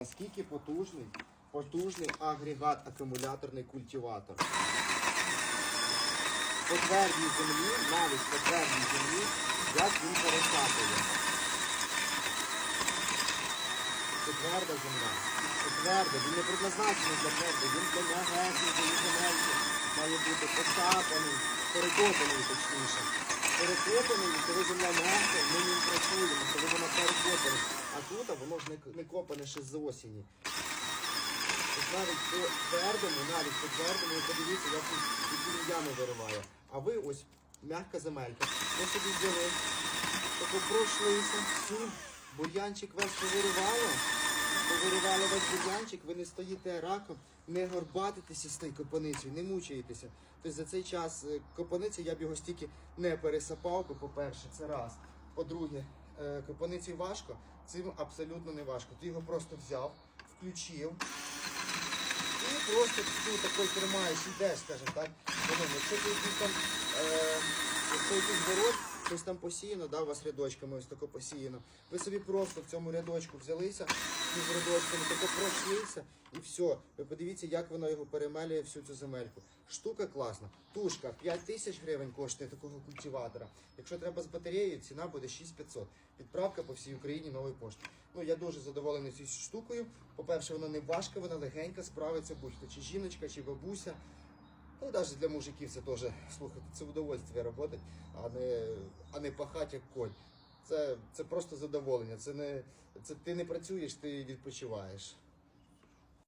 Наскільки потужний, потужний агрегат акумуляторний культиватор. По твердій землі, навіть по твердій землі, як він пересапує. Це тверда земля. Це тверда, він не предназначений для твердої, він для м'ягесенької земельки. Має бути посапаний, перекопаний точніше. Перекопаний, коли земля м'яка, ми не працюємо, коли вона перекопана. А тут а воно ж не, не копане ще з осені. Навіть по твердому, навіть по твердому, подивіться, як він ями вириває. А ви ось м'яка земелька. Ми собі взяли, тако пройшлися, всі, бур'янчик весь повиривало, повиривало весь бур'янчик, ви не стоїте раком, не горбатитеся з тою копаницею, не мучаєтеся. Тобто за цей час е, копаниці я б його стільки не пересапав, бо, по-перше, це раз. По-друге, е, копаницею важко, цим абсолютно не важко. Ти його просто взяв, включив. І просто тут такий тримаєш, йдеш, скажімо так. Якщо ти якийсь там, е, якщо якийсь город, щось там посіяно, да, у вас рядочками ось тако посіяно. Ви собі просто в цьому рядочку взялися, між рядочками, тако пройшлися і все. Ви подивіться, як воно його перемелює всю цю земельку. Штука класна. Тушка 5 тисяч гривень коштує такого культиватора. Якщо треба з батареєю, ціна буде 6500. Відправка по всій Україні нової пошти. Ну я дуже задоволений цією штукою. По-перше, вона не важка, вона легенька, справиться будь-хто, чи жіночка, чи бабуся. Ну, навіть для мужиків це теж, слухайте, це удовольствие роботи, а не, а не пахати як конь. Це, це просто задоволення. Це не, це ти не працюєш, ти відпочиваєш.